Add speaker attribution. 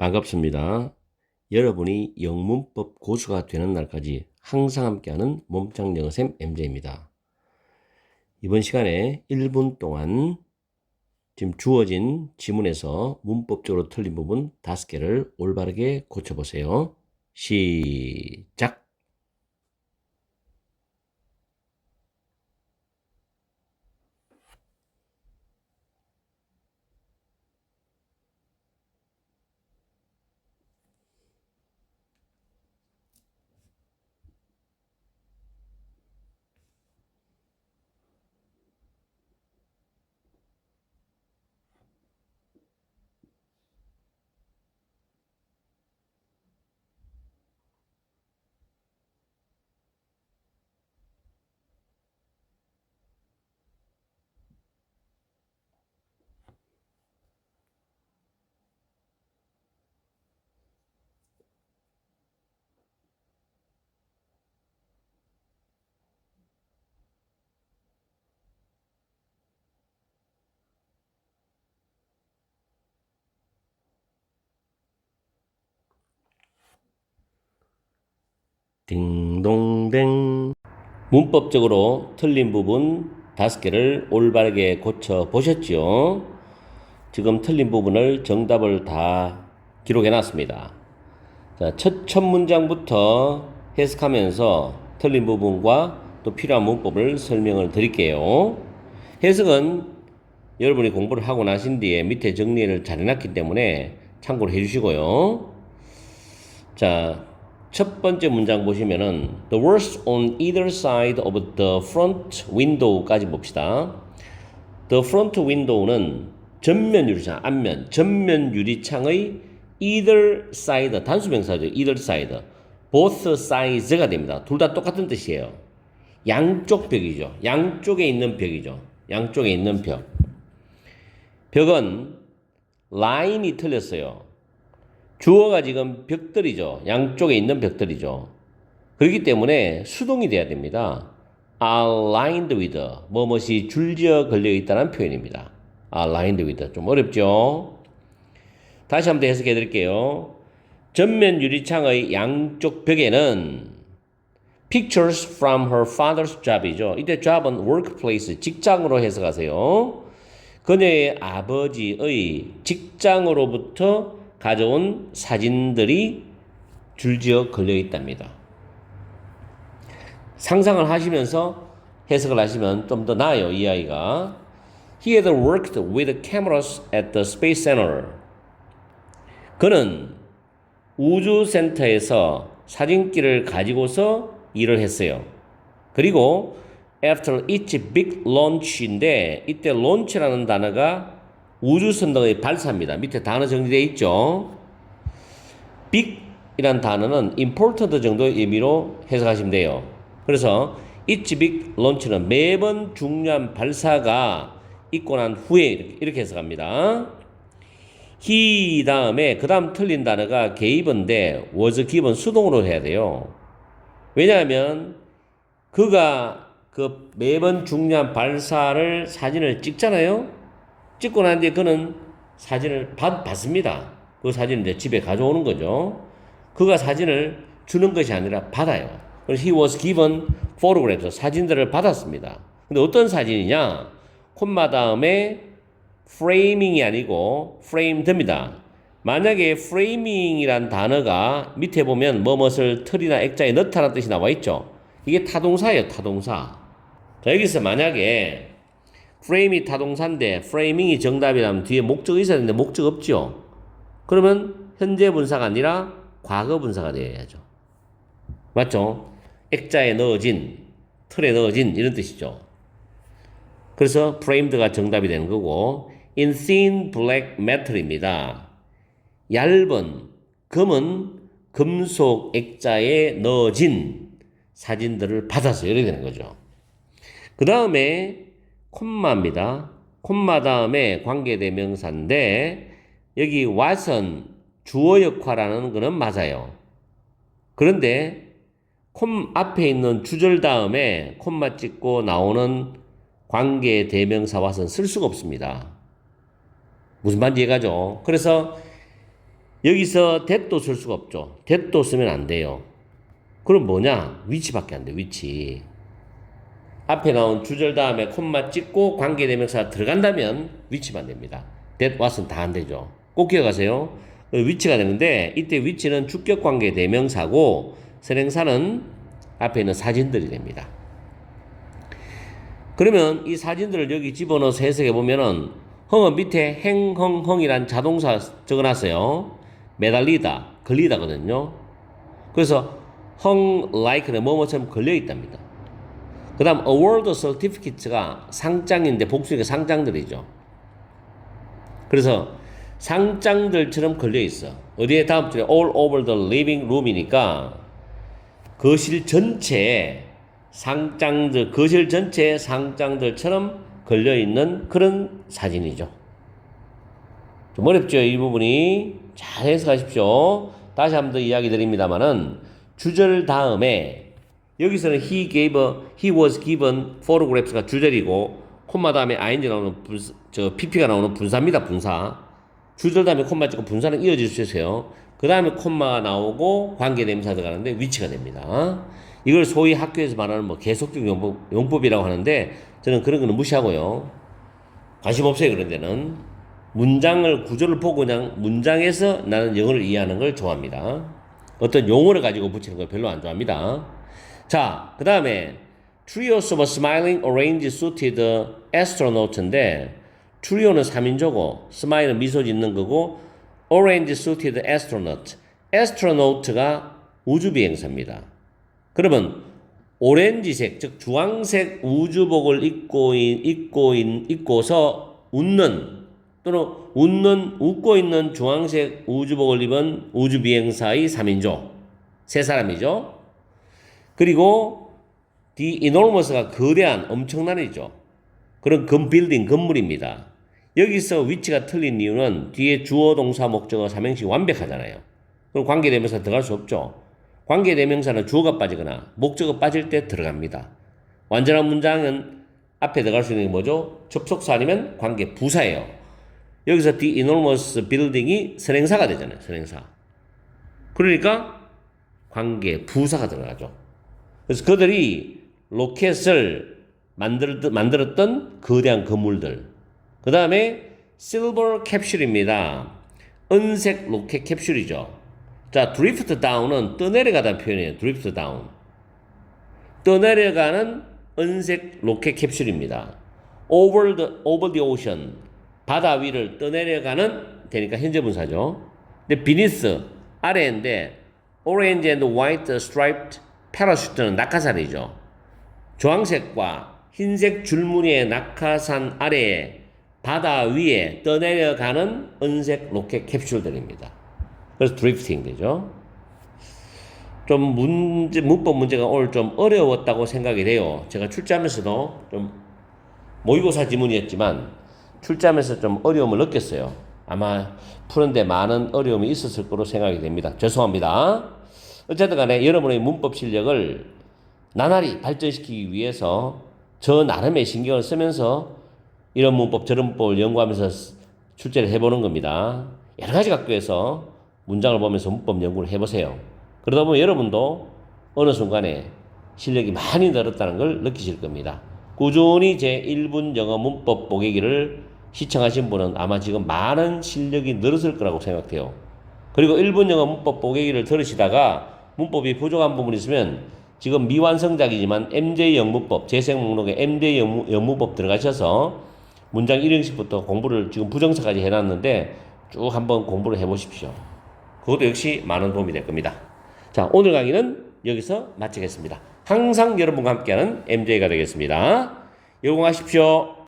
Speaker 1: 반갑습니다. 여러분이 영문법 고수가 되는 날까지 항상 함께하는 몸짱 영어쌤 MJ입니다. 이번 시간에 1분 동안 지금 주어진 지문에서 문법적으로 틀린 부분 5개를 올바르게 고쳐보세요. 시작! 딩동댕 문법적으로 틀린 부분 다섯 개를 올바르게 고쳐 보셨죠? 지금 틀린 부분을 정답을 다 기록해 놨습니다. 자, 첫, 첫 문장부터 해석하면서 틀린 부분과 또 필요한 문법을 설명을 드릴게요. 해석은 여러분이 공부를 하고 나신 뒤에 밑에 정리를 잘 해놨기 때문에 참고를 해주시고요. 자, 첫 번째 문장 보시면은 The worst on either side of the front window까지 봅시다. The front window는 전면 유리창, 앞면, 전면 유리창의 either side, 단수 명사죠. either side. both sides가 됩니다. 둘 다 똑같은 뜻이에요. 양쪽 벽이죠. 양쪽에 있는 벽이죠. 양쪽에 있는 벽. 벽은 라인이 틀렸어요. 주어가 지금 벽들이죠. 양쪽에 있는 벽들이죠. 그렇기 때문에 수동이 돼야 됩니다. aligned with 뭐뭇이 줄지어 걸려 있다는 표현입니다. aligned with 좀 어렵죠? 다시 한번 더 해석해 드릴게요. 전면 유리창의 양쪽 벽에는 pictures from her father's job이죠. 이때 job은 workplace, 직장으로 해석하세요. 그녀의 아버지의 직장으로부터 가져온 사진들이 줄지어 걸려 있답니다. 상상을 하시면서 해석을 하시면 좀 더 나아요, 이 아이가. He had worked with cameras at the Space Center. 그는 우주센터에서 사진기를 가지고서 일을 했어요. 그리고 after each big launch인데 이때 launch라는 단어가 우주선등의 발사입니다. 밑에 단어 정리되어 있죠. big이란 단어는 important 정도의 의미로 해석하시면 돼요. 그래서 each big launch는 매번 중요한 발사가 있고 난 후에 이렇게, 해석합니다. he 다음에 그 다음 틀린 단어가 gave인데 was given 수동으로 해야 돼요. 왜냐하면 그가 그 매번 중요한 발사를 사진을 찍잖아요. 찍고 난 뒤에 그는 사진을 받, 받습니다. 그 사진을 이제 집에 가져오는 거죠. 그가 사진을 주는 것이 아니라 받아요. he was given photographs. 사진들을 받았습니다. 근데 어떤 사진이냐? 콤마 다음에 framing이 아니고 framed입니다. 만약에 framing이란 단어가 밑에 보면 뭐뭇을 틀이나 액자에 넣다라는 뜻이 나와 있죠. 이게 타동사예요, 타동사. 자, 여기서 만약에 프레임이 타동사인데 프레이밍이 정답이라면 뒤에 목적이 있어야 되는데 목적 없죠. 그러면 현재 분사가 아니라 과거 분사가 되어야죠. 맞죠? 액자에 넣어진, 틀에 넣어진 이런 뜻이죠. 그래서 프레임드가 정답이 되는 거고 in thin black metal입니다. 얇은 금은 금속 액자에 넣어진 사진들을 받아서 이렇게 되는 거죠. 그 다음에 콤마입니다. 콤마 다음에 관계대명사인데 여기 what은 주어 역할하는 거는 맞아요. 그런데 콤 앞에 있는 주절 다음에 콤마 찍고 나오는 관계 대명사 what은 쓸 수가 없습니다. 무슨 말인지 이해가죠? 그래서 여기서 that도 쓸 수가 없죠. that도 쓰면 안 돼요. 그럼 뭐냐? 위치밖에 안 돼, 위치. 앞에 나온 주절 다음에 콤마 찍고 관계대명사 들어간다면 위치만 됩니다. that, what은 다안 되죠. 꼭 기억하세요. 그 위치가 되는데 이때 위치는 주격 관계 대명사고 선행사는 앞에 있는 사진들이 됩니다. 그러면 이 사진들을 여기 집어넣어서 해석해 보면은 헝은 밑에 행헝헝이란 자동사 적어놨어요. 매달리다, 걸리다거든요. 그래서 헝 like는 뭐뭐처럼 걸려 있답니다. 그 다음 award certificate가 상장인데 복수니까 상장들이죠. 그래서 상장들처럼 걸려 있어. 어디에 다음 줄에 all over the living room이니까 거실 전체에 상장들, 거실 전체에 상장들처럼 걸려 있는 그런 사진이죠. 좀 어렵죠, 이 부분이. 잘 해석하십시오. 다시 한번 더 이야기 드립니다만은 주절 다음에 여기서는 he gave, a, he was given photographs가 주절이고 콤마 다음에 ing 나오는 분사, 저 pp가 나오는 분사입니다, 분사. 주절 다음에 콤마 찍고 분사는 이어질 수 있어요. 그 다음에 콤마가 나오고 관계 대명사 들어가는데 위치가 됩니다. 이걸 소위 학교에서 말하는 뭐 계속적 용법, 용법이라고 하는데 저는 그런 거는 무시하고요. 관심 없어요, 그런 데는. 문장을, 구조를 보고 그냥 문장에서 나는 영어를 이해하는 걸 좋아합니다. 어떤 용어를 가지고 붙이는 걸 별로 안 좋아합니다. 자, 그 다음에 Trios of smiling orange suited astronaut인데 트리오는 3인조고 스마일은 미소 짓는 거고 orange suited astronaut astronaut가 우주비행사입니다. 그러면 오렌지색 즉 주황색 우주복을 입고 인, 입고 인, 입고서 웃는 또는 웃는 웃고 있는 주황색 우주복을 입은 우주비행사의 3인조 세 사람이죠. 그리고 the enormous가 거대한 엄청난이죠. 그런 건 빌딩 건물입니다. 여기서 위치가 틀린 이유는 뒤에 주어 동사 목적어 삼행시 완벽하잖아요. 그럼 관계 대명사 들어갈 수 없죠. 관계 대명사는 주어가 빠지거나 목적어 빠질 때 들어갑니다. 완전한 문장은 앞에 들어갈 수 있는 게 뭐죠? 접속사 아니면 관계 부사예요. 여기서 the enormous building이 선행사가 되잖아요. 선행사. 그러니까 관계 부사가 들어가죠. 그래서 그들이 로켓을 만들었, 만들었던 거대한 건물들. 그 다음에 실버 캡슐입니다. 은색 로켓 캡슐이죠. 자, 드리프트 다운은 떠내려가다는 표현이에요. 드리프트 다운. 떠내려가는 은색 로켓 캡슐입니다. over the, over the ocean. 바다 위를 떠내려가는 되니까 현재 분사죠. 근데 beneath 아래인데 orange and white striped parachute는 낙하산이죠. 주황색과 흰색 줄무늬의 낙하산 아래에 바다 위에 떠내려가는 은색 로켓 캡슐들입니다. 그래서 드리프팅 되죠. 좀 문제, 문법 문제가 오늘 좀 어려웠다고 생각이 돼요. 제가 출제하면서도 좀 모의고사 지문이었지만 출제하면서 좀 어려움을 느꼈어요. 아마 푸는데 많은 어려움이 있었을 거로 생각이 됩니다. 죄송합니다. 어쨌든 간에 여러분의 문법 실력을 나날이 발전시키기 위해서 저 나름의 신경을 쓰면서 이런 문법 저런 문법을 연구하면서 출제를 해보는 겁니다. 여러 가지 각도에서 문장을 보면서 문법 연구를 해보세요. 그러다 보면 여러분도 어느 순간에 실력이 많이 늘었다는 걸 느끼실 겁니다. 꾸준히 제 1분 영어 문법 보기기를 시청하신 분은 아마 지금 많은 실력이 늘었을 거라고 생각돼요. 그리고 1분 영어 문법 보기기를 들으시다가 문법이 부족한 부분이 있으면 지금 미완성작이지만 MJ 영문법 재생 목록에 MJ 영무, 영문 법 들어가셔서 문장 1형식부터 공부를 지금 부정사까지 해놨는데 쭉 한번 공부를 해보십시오. 그것도 역시 많은 도움이 될 겁니다. 자, 오늘 강의는 여기서 마치겠습니다. 항상 여러분과 함께하는 MJ가 되겠습니다. 여공하십시오.